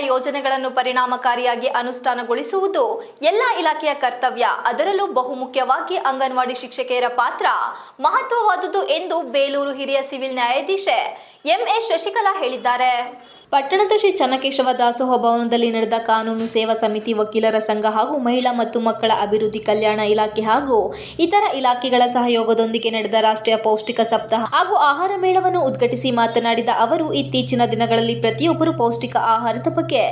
ಯೋಜನೆಗಳನ್ನು ಪರಿಣಾಮಕಾರಿಯಾಗಿ ಅನುಷ್ಠಾನಗೊಳಿಸುವುದು ಎಲ್ಲ ಇಲಾಖೆಯ ಕರ್ತವ್ಯ. ಅದರಲ್ಲೂ ಬಹುಮುಖ್ಯವಾಗಿ ಅಂಗನವಾಡಿ ಶಿಕ್ಷಕಿಯರ ಪಾತ್ರ ಮಹತ್ವವಾದುದು ಎಂದು ಬೇಲೂರು ಹಿರಿಯ ಸಿವಿಲ್ ನ್ಯಾಯಾಧೀಶೆ ಎಂಎಸ್ ಶಶಿಕಲಾ ಹೇಳಿದ್ದಾರೆ. ಪಟ್ಟಣದ ಶ್ರೀ ಚನ್ನಕೇಶವ ದಾಸೋಹ ಭವನದಲ್ಲಿ ನಡೆದ ಕಾನೂನು ಸೇವಾ ಸಮಿತಿ ವಕೀಲರ ಸಂಘ ಹಾಗೂ ಮಹಿಳಾ ಮತ್ತು ಮಕ್ಕಳ ಅಭಿವೃದ್ಧಿ ಕಲ್ಯಾಣ ಇಲಾಖೆ ಹಾಗೂ ಇತರ ಇಲಾಖೆಗಳ ಸಹಯೋಗದೊಂದಿಗೆ ನಡೆದ ರಾಷ್ಟ್ರೀಯ ಪೌಷ್ಟಿಕ ಸಪ್ತಾಹ ಹಾಗೂ ಆಹಾರ ಮೇಳವನ್ನು ಉದ್ಘಾಟಿಸಿ ಮಾತನಾಡಿದ ಅವರು, ಇತ್ತೀಚಿನ ದಿನಗಳಲ್ಲಿ ಪ್ರತಿಯೊಬ್ಬರು ಪೌಷ್ಟಿಕ ಆಹಾರದ ಬಗ್ಗೆ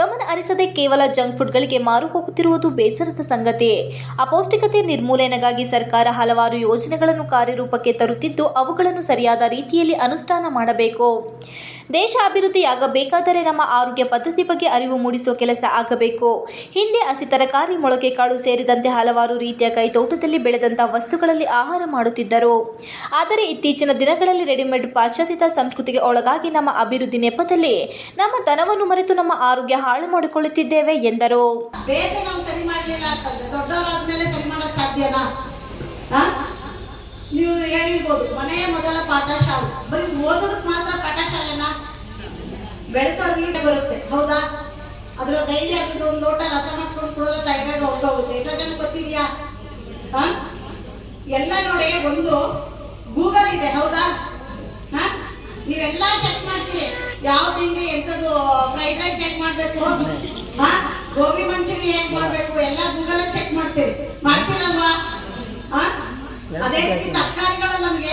ಗಮನ ಹರಿಸದೆ ಕೇವಲ ಜಂಕ್ ಫುಡ್ಗಳಿಗೆ ಮಾರು ಹೋಗುತ್ತಿರುವುದು ಬೇಸರದ ಸಂಗತಿ. ಅಪೌಷ್ಟಿಕತೆ ನಿರ್ಮೂಲನೆಗಾಗಿ ಸರ್ಕಾರ ಹಲವಾರು ಯೋಜನೆಗಳನ್ನು ಕಾರ್ಯರೂಪಕ್ಕೆ ತರುತ್ತಿದ್ದು, ಅವುಗಳನ್ನು ಸರಿಯಾದ ರೀತಿಯಲ್ಲಿ ಅನುಷ್ಠಾನ ಮಾಡಬೇಕು. ದೇಶ ಅಭಿವೃದ್ಧಿಯಾಗಬೇಕಾದರೆ ನಮ್ಮ ಆರೋಗ್ಯ ಪದ್ಧತಿ ಬಗ್ಗೆ ಅರಿವು ಮೂಡಿಸುವ ಕೆಲಸ ಆಗಬೇಕು. ಹಿಂದೆ ಹಸಿ ತರಕಾರಿ, ಮೊಳಕೆ ಕಾಳು ಸೇರಿದಂತೆ ಹಲವಾರು ರೀತಿಯ ಕೈತೋಟದಲ್ಲಿ ಬೆಳೆದಂತಹ ವಸ್ತುಗಳಲ್ಲಿ ಆಹಾರ ಮಾಡುತ್ತಿದ್ದರು. ಆದರೆ ಇತ್ತೀಚಿನ ದಿನಗಳಲ್ಲಿ ರೆಡಿಮೇಡ್ ಪಾಶ್ಚಾತ್ಯ ಸಂಸ್ಕೃತಿಗೆ ಒಳಗಾಗಿ ನಮ್ಮ ಅಭಿವೃದ್ಧಿ ನೆಪದಲ್ಲಿ ನಮ್ಮ ಧನವನ್ನು ಮರೆತು ನಮ್ಮ ಆರೋಗ್ಯ ಹಾಳು ಮಾಡಿಕೊಳ್ಳುತ್ತಿದ್ದೇವೆ ಎಂದರು. ನಾವು ಹೇಳಿರ್ಬೋದು, ಮನೆಯ ಮೊದಲ ಪಾಠಶಾಲೆ ಬರೀ ಓದೋದಕ್ಕೆ ಬೆಳೆಸೋ ಬರುತ್ತೆ, ಹೌದಾ? ಅದ್ರ ಡೈಲಿ ಅದ್ರದ್ದು ಒಂದು ಲೋಟ ರಸ ಮಾಡ್ಕೊಂಡು ಕುಡಿದ್ರೆ ತೈರಾಯ್ಡ್ ಹೊರಟೋಗುತ್ತೆ. ಎಷ್ಟೋ ಜನ ಗೊತ್ತಿದ್ಯಾ? ಆ? ಎಲ್ಲ ನೋಡಿ ಒಂದು ಗೂಗಲ್ ಇದೆ, ಹೌದಾ? ಹಾ? ನೀವೆಲ್ಲ ಚೆಕ್ ಮಾಡ್ತೀರಿ. ಯಾವ ತಿಂಡಿ ಎಂಥದ್ದು ಫ್ರೈಡ್ ರೈಸ್ ಹೇಗೆ ಮಾಡಬೇಕು? ಹಾ? ಗೋಬಿ ಮಂಚೂರಿ ಹೇಗೆ ಮಾಡಬೇಕು? ಎಲ್ಲ ಗೂಗಲ್ ಚೆಕ್ ಮಾಡ್ತೀರಿ. ಮಾಡ್ತೀರಲ್ವಾ? ಹಾ? ಅದೇ ರೀತಿ ತರಕಾರಿಗಳು ನಮ್ಗೆ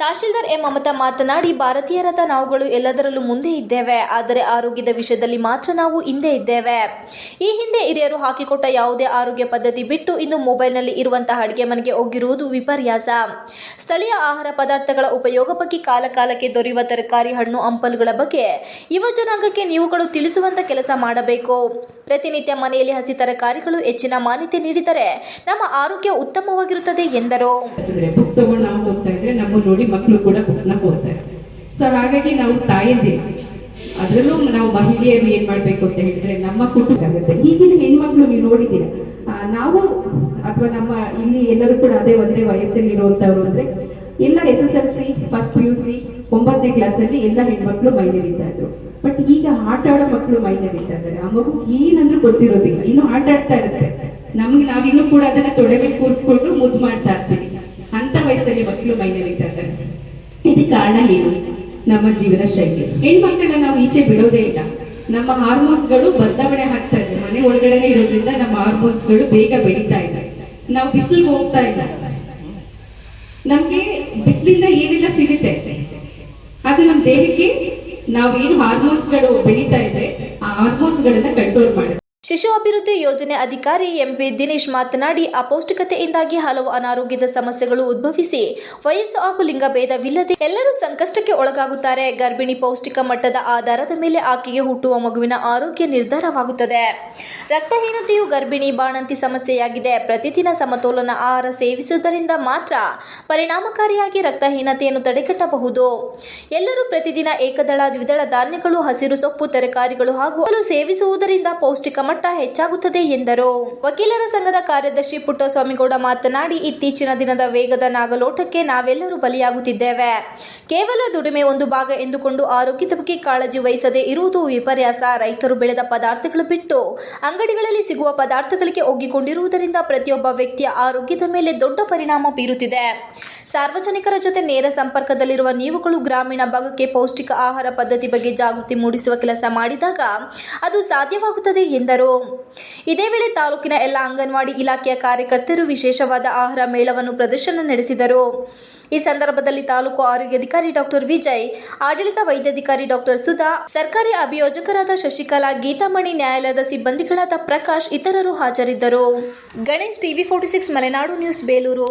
ತಹಶೀಲ್ದಾರ್ ಎಂ ಮಮತಾ ಮಾತನಾಡಿ ಭಾರತೀಯರಾದ ನಾವುಗಳು ಎಲ್ಲದರಲ್ಲೂ ಮುಂದೆ ಇದ್ದೇವೆ, ಆದರೆ ಆರೋಗ್ಯದ ವಿಷಯದಲ್ಲಿ ಮಾತ್ರ ನಾವು ಹಿಂದೆ ಇದ್ದೇವೆ. ಈ ಹಿಂದೆ ಹಿರಿಯರು ಹಾಕಿಕೊಟ್ಟ ಯಾವುದೇ ಆರೋಗ್ಯ ಪದ್ಧತಿ ಬಿಟ್ಟು ಇನ್ನು ಮೊಬೈಲ್ನಲ್ಲಿ ಇರುವಂತಹ ಅಡುಗೆ ಮನೆಗೆ ಹೋಗಿರುವುದು ವಿಪರ್ಯಾಸ. ಸ್ಥಳೀಯ ಆಹಾರ ಪದಾರ್ಥಗಳ ಉಪಯೋಗ ಬಗ್ಗೆ ಕಾಲಕಾಲಕ್ಕೆ ದೊರೆಯುವ ತರಕಾರಿ, ಹಣ್ಣು, ಹಂಪಲುಗಳ ಬಗ್ಗೆ ಯುವ ಜನಾಂಗಕ್ಕೆ ನೀವುಗಳು ತಿಳಿಸುವಂತ ಕೆಲಸ ಮಾಡಬೇಕು. ಪ್ರತಿನಿತ್ಯ ಮನೆಯಲ್ಲಿ ಹಸಿ ತರಕಾರಿಗಳು ಹೆಚ್ಚಿನ ಮಾನ್ಯತೆ ನೀಡಿದರೆ ನಮ್ಮ ಆರೋಗ್ಯ ಉತ್ತಮವಾಗಿರುತ್ತದೆ ಎಂದರು. ನಾವು ಇದ್ರೆ ನೋಡಿ ಮಕ್ಕಳು ಕೂಡ ಬುಕ್ನ ಹೋಗ್ತಾರೆ ಸೊ ಹಾಗಾಗಿ ನಾವು ತಾಯಿದೆ ಅದರಲ್ಲೂ ನಾವು ಮಹಿಳೆಯರು ಏನ್ ಮಾಡ್ಬೇಕು ಅಂತ ಹೇಳಿದ್ರೆ ನಮ್ಮ ಕುಟುಂಬ ಆಗುತ್ತೆ. ಈಗಿನ ಹೆಣ್ಮಕ್ಳು ನೀವು ನೋಡಿದ್ದೀರ ನಾವು ಅಥವಾ ನಮ್ಮ ಇಲ್ಲಿ ಎಲ್ಲರೂ ಕೂಡ ಅದೇ ಒಂದೇ ವಯಸ್ಸಲ್ಲಿ ಇರುವಂತವ್ರು ಅಂದ್ರೆ ಎಲ್ಲ S S L C first P U C ಒಂಬತ್ತನೇ ಕ್ಲಾಸ್ ಅಲ್ಲಿ ಎಲ್ಲ ಹೆಣ್ಮಕ್ಳು ಮೈನರಿತಾ ಇದ್ರು ಬಟ್ ಈಗ ಆಟ ಆಡೋ ಮಕ್ಕಳು ಮೈನರಿತಾ ಇದ್ದಾರೆ ಆ ಮಗು ಏನಂದ್ರೂ ಗೊತ್ತಿರೋದಿಲ್ಲ. ಇನ್ನು ಆಟ ಆಡ್ತಾ ಇರುತ್ತೆ. ನಮ್ಗೆ ನಾವಿನ್ನು ಕೂಡ ಅದನ್ನ ತೊಡೆ ಮೇಲೆ ಕೂರಿಸ್ಕೊಂಡು ಮುದ್ದು ಮಾಡ್ತಾ ಇರ್ತೀವಿ. ಮಕ್ಕಳು ಮೈನರಿತಾ ಇದಕ್ಕೆ ಕಾರಣ ಏನು? ನಮ್ಮ ಜೀವನ ಶೈಲಿ. ಹೆಣ್ಮಕ್ಕಳನ್ನ ನಾವು ಈಚೆ ಬಿಡೋದೇ ಇಲ್ಲ. ನಮ್ಮ ಹಾರ್ಮೋನ್ಸ್ಗಳು ಬದಲಾವಣೆ ಆಗ್ತಾ ಇದೆ. ಮನೆ ಒಳಗಡೆನೆ ಇರೋದ್ರಿಂದ ನಮ್ಮ ಹಾರ್ಮೋನ್ಸ್ಗಳು ಬೇಗ ಬೆಳೀತಾ ಇದೆ. ನಾವು ಬಿಸಿಲಿಗೆ ಹೋಗ್ತಾ ಇಲ್ಲ. ನಮ್ಗೆ ಬಿಸಿಲಿಂದ ಏನೆಲ್ಲ ಸಿಗುತ್ತೆ? ಅದು ನಮ್ಮ ದೇಹಕ್ಕೆ ನಾವೇನು ಹಾರ್ಮೋನ್ಸ್ಗಳು ಬೆಳೀತಾ ಇದೆ, ಆ ಹಾರ್ಮೋನ್ಸ್ಗಳನ್ನ ಕಂಟ್ರೋಲ್ ಮಾಡುತ್ತೆ. ಶಿಶು ಅಭಿವೃದ್ಧಿ ಯೋಜನೆ ಅಧಿಕಾರಿ ಎಂಪಿ ದಿನೇಶ್ ಮಾತನಾಡಿ, ಅಪೌಷ್ಟಿಕತೆಯಿಂದಾಗಿ ಹಲವು ಅನಾರೋಗ್ಯದ ಸಮಸ್ಯೆಗಳು ಉದ್ಭವಿಸಿ ವಯಸ್ಸು ಹಾಗೂ ಲಿಂಗಭೇದವಿಲ್ಲದೆ ಎಲ್ಲರೂ ಸಂಕಷ್ಟಕ್ಕೆ ಒಳಗಾಗುತ್ತಾರೆ. ಗರ್ಭಿಣಿ ಪೌಷ್ಟಿಕ ಮಟ್ಟದ ಆಧಾರದ ಮೇಲೆ ಆಕೆಗೆ ಹುಟ್ಟುವ ಮಗುವಿನ ಆರೋಗ್ಯ ನಿರ್ಧಾರವಾಗುತ್ತದೆ. ರಕ್ತಹೀನತೆಯು ಗರ್ಭಿಣಿ ಬಾಣಂತಿ ಸಮಸ್ಯೆಯಾಗಿದೆ. ಪ್ರತಿದಿನ ಸಮತೋಲನ ಆಹಾರ ಸೇವಿಸುವುದರಿಂದ ಮಾತ್ರ ಪರಿಣಾಮಕಾರಿಯಾಗಿ ರಕ್ತಹೀನತೆಯನ್ನು ತಡೆಗಟ್ಟಬಹುದು. ಎಲ್ಲರೂ ಪ್ರತಿದಿನ ಏಕದಳ ದ್ವಿದಳ ಧಾನ್ಯಗಳು, ಹಸಿರು ಸೊಪ್ಪು, ತರಕಾರಿಗಳು ಹಾಗೂ ಸೇವಿಸುವುದರಿಂದ ಪೌಷ್ಟಿಕ ಮಟ್ಟ ಹೆಚ್ಚಾಗುತ್ತದೆ ಎಂದರು. ವಕೀಲರ ಸಂಘದ ಕಾರ್ಯದರ್ಶಿ ಪುಟ್ಟಸ್ವಾಮಿಗೌಡ ಮಾತನಾಡಿ, ಇತ್ತೀಚಿನ ದಿನದ ವೇಗದ ನಾಗಲೋಟಕ್ಕೆ ನಾವೆಲ್ಲರೂ ಬಲಿಯಾಗುತ್ತಿದ್ದೇವೆ. ಕೇವಲ ದುಡಿಮೆ ಒಂದು ಭಾಗ ಎಂದುಕೊಂಡು ಆರೋಗ್ಯದ ಬಗ್ಗೆ ಕಾಳಜಿ ವಹಿಸದೇ ಇರುವುದು ವಿಪರ್ಯಾಸ. ರೈತರು ಬೆಳೆದ ಪದಾರ್ಥಗಳು ಬಿಟ್ಟು ಅಂಗಡಿಗಳಲ್ಲಿ ಸಿಗುವ ಪದಾರ್ಥಗಳಿಗೆ ಒಗ್ಗಿಕೊಂಡಿರುವುದರಿಂದ ಪ್ರತಿಯೊಬ್ಬ ವ್ಯಕ್ತಿಯ ಆರೋಗ್ಯದ ಮೇಲೆ ದೊಡ್ಡ ಪರಿಣಾಮ ಬೀರುತ್ತಿದೆ. ಸಾರ್ವಜನಿಕರ ಜೊತೆ ನೇರ ಸಂಪರ್ಕದಲ್ಲಿರುವ ನೀವುಗಳು ಗ್ರಾಮೀಣ ಭಾಗಕ್ಕೆ ಪೌಷ್ಟಿಕ ಆಹಾರ ಪದ್ಧತಿ ಬಗ್ಗೆ ಜಾಗೃತಿ ಮೂಡಿಸುವ ಕೆಲಸ ಮಾಡಿದಾಗ ಅದು ಸಾಧ್ಯವಾಗುತ್ತದೆ ಎಂದರು. ಇದೇ ವೇಳೆ ತಾಲೂಕಿನ ಎಲ್ಲ ಅಂಗನವಾಡಿ ಇಲಾಖೆಯ ಕಾರ್ಯಕರ್ತರು ವಿಶೇಷವಾದ ಆಹಾರ ಮೇಳವನ್ನು ಪ್ರದರ್ಶನ ನಡೆಸಿದರು. ಈ ಸಂದರ್ಭದಲ್ಲಿ ತಾಲೂಕು ಆರೋಗ್ಯಾಧಿಕಾರಿ ಡಾಕ್ಟರ್ ವಿಜಯ್, ಆಡಳಿತ ವೈದ್ಯಾಧಿಕಾರಿ ಡಾಕ್ಟರ್ ಸುಧಾ, ಸರ್ಕಾರಿ ಅಭಿಯೋಜಕರಾದ ಶಶಿಕಲಾ, ಗೀತಾಮಣಿ ನ್ಯಾಯಾಲಯದ ಸಿಬ್ಬಂದಿಗಳಾದ ಪ್ರಕಾಶ್ ಇತರರು ಹಾಜರಿದ್ದರು. Ganesh TV forty six Malenadu news, Belur.